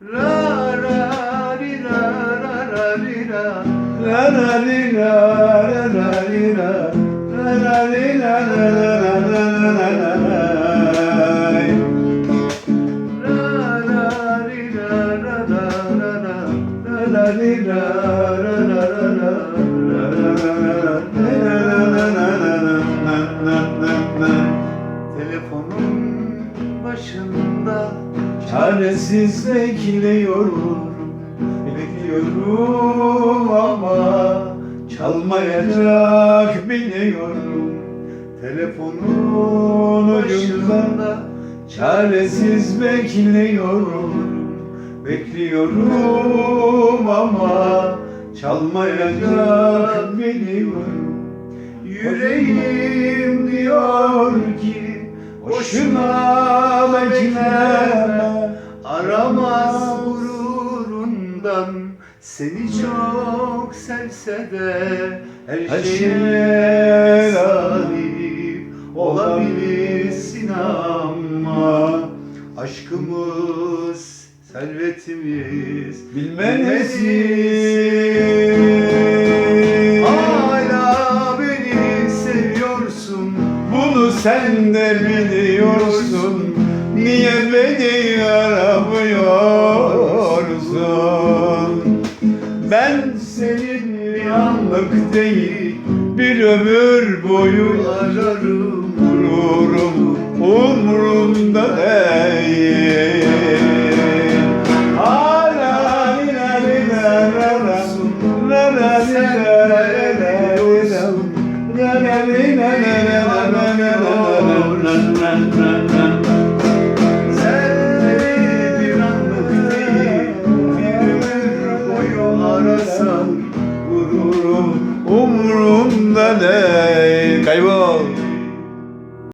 La la li la la la li la La la li la la la li la La la li la la la la la la la la La la la la la Telefonun başında Çaresiz bekliyorum Bekliyorum ama Çalmayacak biliyorum. Telefonun ucunda Çaresiz bekliyorum. Bekliyorum ama Çalmayacak biliyorum. Yüreğim diyor ki Boşuna bekleme Aramaz gururundan. Seni çok sevse de Her Her şeye sahip olabilirsin ama Aşkımız, servetimiz Bilmelisin sen de biliyorsun Niye beni aramıyorsun Ben senin bir anlık değil Bir ömür boyu Ararım Gururum umrumda değil Hala son